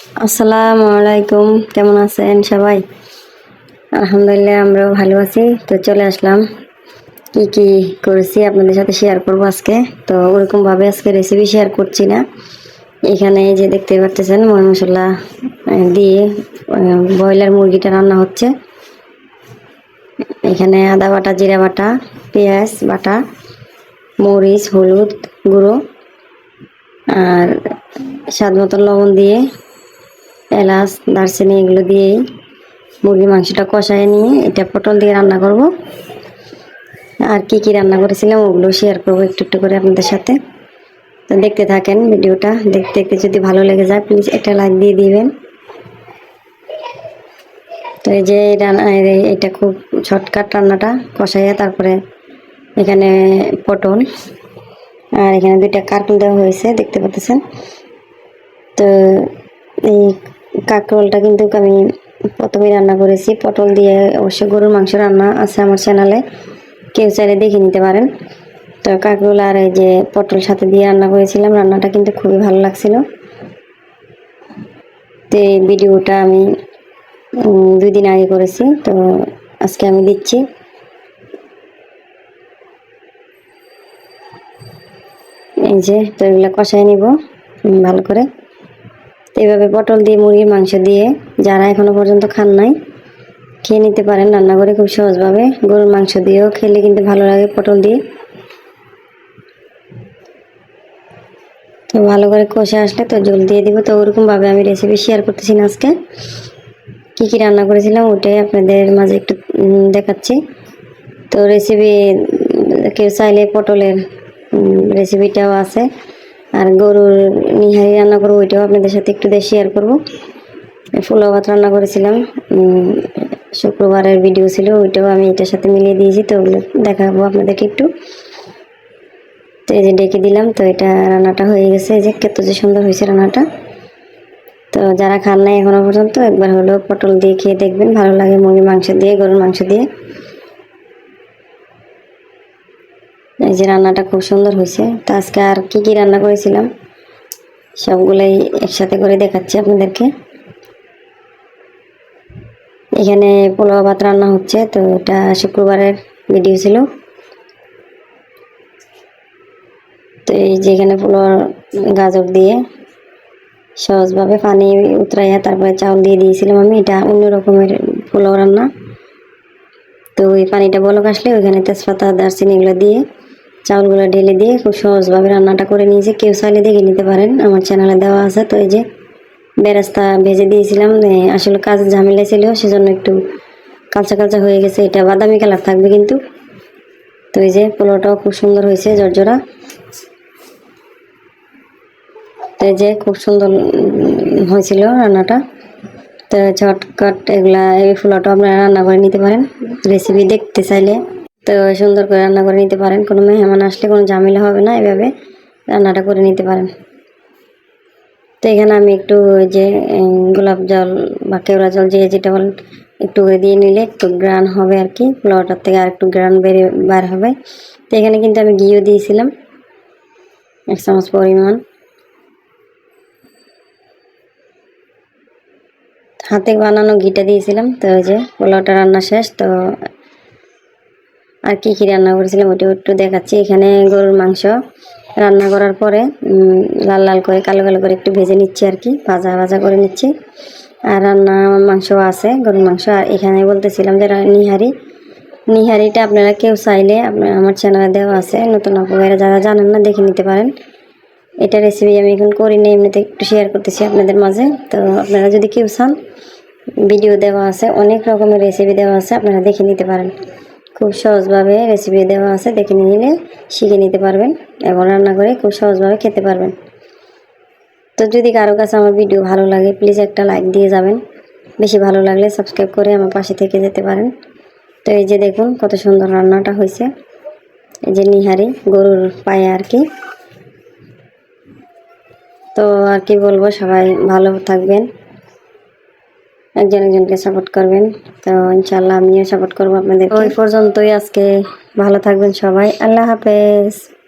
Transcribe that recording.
আসসালামু আলাইকুম, কেমন আছেন সবাই? আলহামদুলিল্লাহ, আমরাও ভালো আছি। তো চলে আসলাম। কি কি করেছি আপনাদের সাথে শেয়ার করব আজকে? তো ওরকমভাবে আজকে রেসিপি শেয়ার করছি না। এখানে যে দেখতে পাচ্ছেন, ময় মশলা দিয়ে ব্রয়লার মুরগিটা রান্না হচ্ছে। এখানে আদা বাটা, জিরা বাটা, পেঁয়াজ বাটা, মরিচ, হলুদ গুঁড়ো, আর স্বাদ মতন লবণ দিয়ে এলাচ, দারচিনি এগুলো দিয়েই মুরগির মাংসটা কষায় নিয়ে এটা পটল দিয়ে রান্না করব। আর কি কি রান্না করেছিলাম ওগুলো শেয়ার করব একটু একটু করে আপনাদের সাথে। তো দেখতে থাকেন ভিডিওটা, দেখতে দেখতে যদি ভালো লেগে যায় প্লিজ একটা লাইক দিয়ে দিবেন। তো এই যে রান্না এটা খুব শর্টকাট রান্নাটা কষাইয়া তারপরে এখানে পটল আর এখানে দুইটা কার্টুন দেওয়া হয়েছে, দেখতে পাচ্ছেন। তো এই কাঁকরোলটা কিন্তু আমি প্রথমে রান্না করেছি। পটল দিয়ে অবশ্য গরুর মাংস রান্না আছে আমার চ্যানেলে কেউ চাইলে দেখে নিতে পারেন। তো কাঁকরোল আর এই যে পটল সাথে দিয়ে রান্না করেছিলাম, রান্নাটা কিন্তু খুবই ভালো লাগছিল। তো এই ভিডিওটা আমি দুই দিন আগে করেছি, তো আজকে আমি দিচ্ছি। এই যে, তো এগুলো কষাই নিব ভালো করে। তো এইভাবে পটল দিয়ে, মুরগির মাংস দিয়ে যারা এখনও পর্যন্ত খান নাই, খেয়ে নিতে পারেন। রান্না করে খুব সহজভাবে গরুর মাংস দিয়েও খেলে কিন্তু ভালো লাগে পটল দিয়ে। তো ভালো করে কষে আসলে তো জল দিয়ে দিব। তো ওরকমভাবে আমি রেসিপি শেয়ার করতেছি না আজকে। কী কী রান্না করেছিলাম ওটাই আপনাদের মাঝে একটু দেখাচ্ছি। তো রেসিপি কেউ চাইলে পটলের রেসিপিটাও আছে। আর গরুর নিহারি রান্না করব, ওইটাও আপনাদের সাথে একটু শেয়ার করব। ফুলো ভাত রান্না করেছিলাম শুক্রবারের ভিডিও ছিল, ওইটাও আমি এটার সাথে মিলিয়ে দিয়েছি, তো ওগুলো দেখাবো আপনাদেরকে একটু। তো এই যে ডেকে দিলাম, তো এটা রান্নাটা হয়ে গেছে যে কত যে সুন্দর হয়েছে রান্নাটা। তো যারা খান নাই এখনও পর্যন্ত, একবার হলেও পটল দিয়ে খেয়ে দেখবেন, ভালো লাগে মুরগির মাংস দিয়ে, গরুর মাংস দিয়ে। এই যে রান্নাটা খুব সুন্দর হয়েছে। তো আজকে আর কি কি রান্না করেছিলাম? সবগুলোই একসাথে করে দেখাচ্ছি আপনাদেরকে। এখানে পোলাও ভাত রান্না হচ্ছে, তো এটা শুক্রবারের ভিডিও ছিল। তো এই যে এখানে পোলাও গাজর দিয়ে সহজভাবে পানি উতরাইয়া তারপরে চাউল দিয়ে দিয়েছিলাম আমি। এটা অন্য রকমের পোলাও রান্না। তো ওই পানিটা বলক আসলে ওইখানে তেজপাতা, দারচিনি এগুলো দিয়ে চাউলগুলো ঢেলে দিয়ে খুব সহজভাবে রান্নাটা করে নিয়েছি। কেউ চাইলে দেখে নিতে পারেন, আমার চ্যানেলে দেওয়া আছে। তো এই যে বেরাস্তা ভেজে দিয়েছিলাম আসলে কাজ ঝামেলা ছিল, সেজন্য একটু কালচা কালচা হয়ে গেছে। এটা বাদামি কালার থাকবে কিন্তু। তো এই যে পোলাওটাও খুব সুন্দর হয়েছে, জর্জরা। তো এই যে খুব সুন্দর হয়েছিল রান্নাটা। তো চটকট এগুলা, এই ফুলাটা আপনারা রান্না করে নিতে পারেন। রেসিপি দেখতে চাইলে। তো সুন্দর করে রান্না করে নিতে পারেন। কোনো মেহমান আসলে কোনো ঝামেলা হবে না এভাবে রান্নাটা করে নিতে পারেন। তো এখানে আমি একটু যে গোলাপ জল বা কেওড়া জল যে যেটা বলেন, একটু দিয়ে নিলে একটু গ্রান হবে আর কি পোলাওটার থেকে আর একটু গ্রান বেড়ে বার হবে। তো এখানে কিন্তু আমি ঘিও দিয়েছিলাম। এক চামচ পরিমাণ। হাতে বানানো ঘিটা দিয়েছিলাম। তো ওই যে, পোলাওটা রান্না শেষ। তো আর কি কি রান্না করেছিলাম ওটা একটু দেখাচ্ছি। এখানে গরুর মাংস রান্না করার পরে লাল লাল করে, কালো কালো করে একটু ভেজে নিচ্ছি আর কি, ভাজা ভাজা করে নিচ্ছি। আর রান্না মাংস আছে, গরুর মাংস। আর এখানে বলতেছিলাম যে নিহারি, নিহারিটা আপনারা কেউ চাইলে আপনার আমার চ্যানেলে দেওয়া আছে, নতুন আপুরা যারা জানেন না দেখে নিতে পারেন। এটা রেসিপি আমি এখন করি না এমনিতে একটু শেয়ার করতেছি আপনাদের মাঝে। তো আপনারা যদি কেউ চান ভিডিও দেওয়া আছে, অনেক রকমের রেসিপি দেওয়া আছে, আপনারা দেখে নিতে পারেন। খুব সহজভাবে রেসিপি দেওয়া আছে, দেখে নিলে শিখে নিতে পারবেন এবং রান্না করে খুব সহজভাবে খেতে পারবেন। তো যদি কারও কাছে আমার ভিডিও ভালো লাগে প্লিজ একটা লাইক দিয়ে যাবেন। বেশি ভালো লাগলে সাবস্ক্রাইব করে আমার পাশে থেকে যেতে পারেন। তো এই যে দেখুন, কত সুন্দর রান্নাটা হয়েছে। এই যে নিহারি গরুর পায়ে আর কি। তো আর কি বলব, সবাই ভালো থাকবেন। একজন একজনকে সাপোর্ট করবেন। তো ইনশাল্লাহ আমিও সাপোর্ট করব আপনাদের ওই পর্যন্তই আজকে। ভালো থাকবেন সবাই। আল্লাহ হাফেজ।